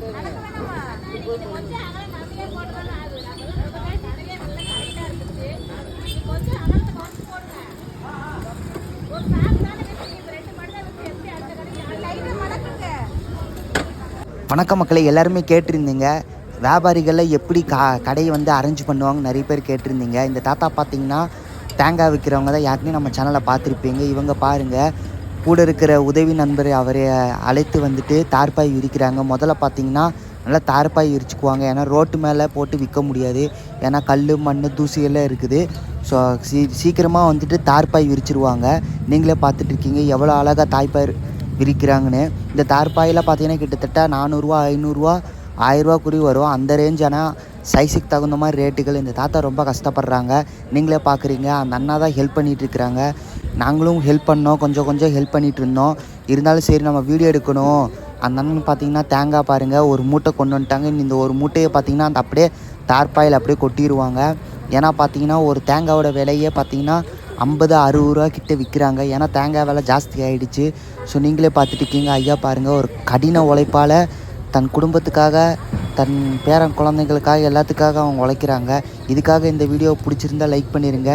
வணக்க மக்களை எல்லாருமே கேட்டிருந்தீங்க. வியாபாரிகளில் எப்படி கா கடையை வந்து அரேஞ்ச் பண்ணுவாங்க நிறைய பேர் கேட்டிருந்தீங்க. இந்த தாத்தா பார்த்தீங்கன்னா தேங்காய் விற்கிறவங்க தான் யாருக்குமே நம்ம சேனலை பார்த்துருப்பீங்க. இவங்க பாருங்கள் கூட இருக்கிற உதவி நண்பரை அவரை அழைத்து வந்துட்டு தார்பாய் விரிக்கிறாங்க. முதல்ல பார்த்தீங்கன்னா நல்லா தார்பாய் விரிச்சுக்குவாங்க. ஏன்னா ரோட்டு மேலே போட்டு விற்க முடியாது. ஏன்னா கல் மண் தூசியெல்லாம் இருக்குது. ஸோ சீ சீக்கிரமாக வந்துட்டு தார்பாய் விரிச்சிருவாங்க. நீங்களே பார்த்துட்ருக்கீங்க எவ்வளோ அழகாக தாய்ப்பாய் விரிக்கிறாங்கன்னு. இந்த தார்பாயில் பார்த்தீங்கன்னா கிட்டத்தட்ட நானூறுரூவா ஐநூறுரூவா ஆயிரரூவா குறி வரும். அந்த ரேஞ்ச் ஆனால் சைஸுக்கு தகுந்த மாதிரி ரேட்டுகள் இந்த தாத்தா ரொம்ப கஷ்டப்படுறாங்க. நீங்களே பார்க்குறீங்க. அந்த அண்ணா தான் ஹெல்ப் பண்ணிகிட்ருக்குறாங்க இருக்கிறாங்க. நாங்களும் ஹெல்ப் பண்ணோம் கொஞ்சம் கொஞ்சம் ஹெல்ப் பண்ணிட்டு இருந்தோம். இருந்தாலும் சரி நம்ம வீடியோ எடுக்கணும். அந்த அண்ணன் பார்த்தீங்கன்னா தேங்காய் பாருங்கள் ஒரு மூட்டை கொண்டு வந்துட்டாங்க. இந்த ஒரு மூட்டையை பார்த்தீங்கன்னா அந்த அப்படியே தார்பாயில் அப்படியே கொட்டிடுவாங்க ஏன்னா பார்த்தீங்கன்னா ஒரு தேங்காயோட விலையே பார்த்தீங்கன்னா ஐம்பது அறுபது ரூபா கிட்ட விற்கிறாங்க ஏன்னா தேங்காய் விலை ஜாஸ்தி ஆகிடுச்சு ஸோ நீங்களே பார்த்துட்டுக்கீங்க ஐயா பாருங்கள் ஒரு கடின உழைப்பால் தன் குடும்பத்துக்காக தன் பேரன் குழந்தைங்களுக்காக எல்லாத்துக்காக அவங்க உழைக்கிறாங்க. இதுக்காக இந்த வீடியோ பிடிச்சிருந்தா லைக் பண்ணிடுங்க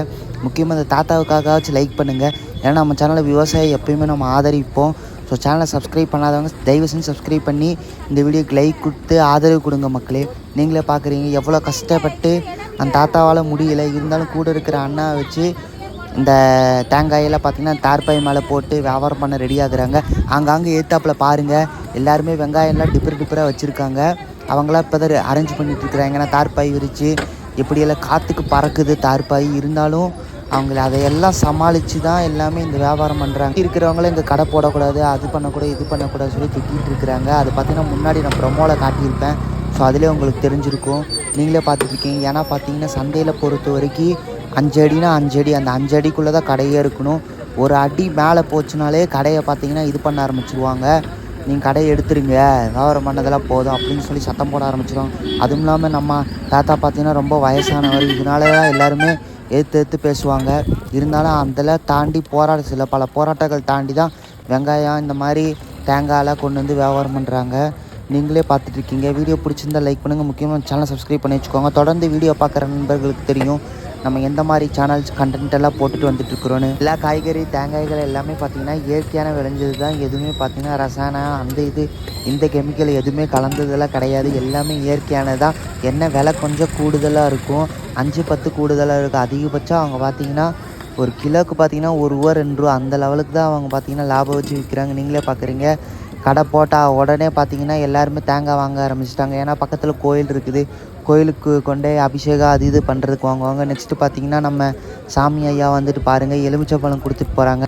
முக்கியமாக இந்த தாத்தாவுக்காகவாச்சும் லைக் பண்ணுங்கள் ஏன்னா நம்ம சேனலில் விவசாயம் எப்பயுமே நம்ம ஆதரிப்போம். ஸோ சேனலை சப்ஸ்கிரைப் பண்ணாதவங்க தயவு செஞ்சு சப்ஸ்கிரைப் பண்ணி இந்த வீடியோக்கு லைக் கொடுத்து ஆதரவு கொடுங்க மக்களே. நீங்களே பார்க்குறீங்க எவ்வளோ கஷ்டப்பட்டு அந்த தாத்தாவால் முடியல. இருந்தாலும் கூட இருக்கிற அண்ணா வச்சு இந்த தேங்காயெல்லாம் பார்த்திங்கன்னா தார்பாய் மேலே போட்டு வியாபாரம் பண்ண ரெடி ஆகுறாங்க. அங்கங்கே ஏத்தாப்பில் பாருங்கள் எல்லாருமே வெங்காயம்லாம் டிப்பர் டிப்பராக வச்சுருக்காங்க. அவங்களாம் இப்போ தான் அரேஞ்ச் பண்ணிகிட்ருக்குறாங்க ஏன்னா தார்பாய் விரித்து எப்படியெல்லாம் காற்றுக்கு பறக்குது தார்பாய். இருந்தாலும் அவங்கள அதையெல்லாம் சமாளித்து தான் எல்லாமே இந்த வியாபாரம் பண்ணுறாங்க இருக்கிறவங்களும் இங்கே கடை போடக்கூடாது அது பண்ணக்கூடாது இது பண்ணக்கூடாது சொல்லி திட்டிகிட்டு இருக்கிறாங்க. அது பார்த்தீங்கன்னா முன்னாடி நான் ப்ரொமோவில் காட்டியிருப்பேன். ஸோ அதிலே உங்களுக்கு தெரிஞ்சிருக்கும். நீங்களே பார்த்துட்ருக்கீங்க ஏன்னா பார்த்தீங்கன்னா சந்தையில் பொறுத்த வரைக்கும் அஞ்சு அடினா அஞ்சு அடி அந்த அஞ்சு அடிக்குள்ளே தான் கடையே இருக்கணும். ஒரு அடி மேலே போச்சுனாலே கடையை பார்த்தீங்கன்னா இது பண்ண ஆரம்பிச்சிருவாங்க. நீங்கள் கடையை எடுத்துருங்க வியாபாரம் பண்ணதெல்லாம் போதும் அப்படின்னு சொல்லி சத்தம் போட ஆரம்பிச்சிடும் அதுவும் இல்லாமல் நம்ம தாத்தா பார்த்தீங்கன்னா ரொம்ப வயசானவர். இதனால தான் எல்லாருமே எடுத்து எடுத்து பேசுவாங்க. இருந்தாலும் அதெல்லாம் தாண்டி போராட சில பல போராட்டங்கள் தாண்டி தான் வெங்காயம் இந்த மாதிரி தேங்காயெல்லாம் கொண்டு வந்து வியாபாரம் பண்ணுறாங்க நீங்களே பார்த்துட்ருக்கீங்க வீடியோ பிடிச்சிருந்தா லைக் பண்ணுங்கள் முக்கியமாக சேனல் சப்ஸ்கிரைப் பண்ணி வச்சுக்கோங்க. தொடர்ந்து வீடியோ பார்க்குற நண்பர்களுக்கு தெரியும். நம்ம எந்த மாதிரி சேனல்ஸ் கண்டென்ட் எல்லாம் போட்டுட்டு வந்துட்டு இருக்கிறோன்னு எல்லா காய்கறி தேங்காய்கள் எல்லாமே பார்த்தீங்கன்னா இயற்கையான விளைஞ்சது தான். எதுவுமே பார்த்தீங்கன்னா ரசாயனம் அந்த இது இந்த கெமிக்கல் எதுவுமே கலந்ததெல்லாம் கிடையாது. எல்லாமே இயற்கையானது தான். என்ன விலை கொஞ்சம் கூடுதலாக இருக்கும். அஞ்சு பத்து கூடுதலாக இருக்கும். அதிகபட்சம் அவங்க பார்த்தீங்கன்னா ஒரு கிலோக்கு பார்த்தீங்கன்னா ஒரு ரூபா ரெண்டு ரூபா. அந்த லெவலுக்கு தான் அவங்க பார்த்தீங்கன்னா லாபம் வச்சு விற்கிறாங்க. நீங்களே பார்க்குறீங்க. கடை போட்டால் உடனே பார்த்தீங்கன்னா எல்லாருமே தேங்காய் வாங்க ஆரம்பிச்சிட்டாங்க. ஏன்னா பக்கத்தில் கோயில் இருக்குது. கோயிலுக்கு கொண்டே அபிஷேகம் அது இது பண்ணுறதுக்கு வாங்குவாங்க. நெக்ஸ்ட்டு பார்த்தீங்கன்னா நம்ம சாமி ஐயா வந்துட்டு பாருங்கள் எலுமிச்சை பழம் கொடுத்துட்டு போகிறாங்க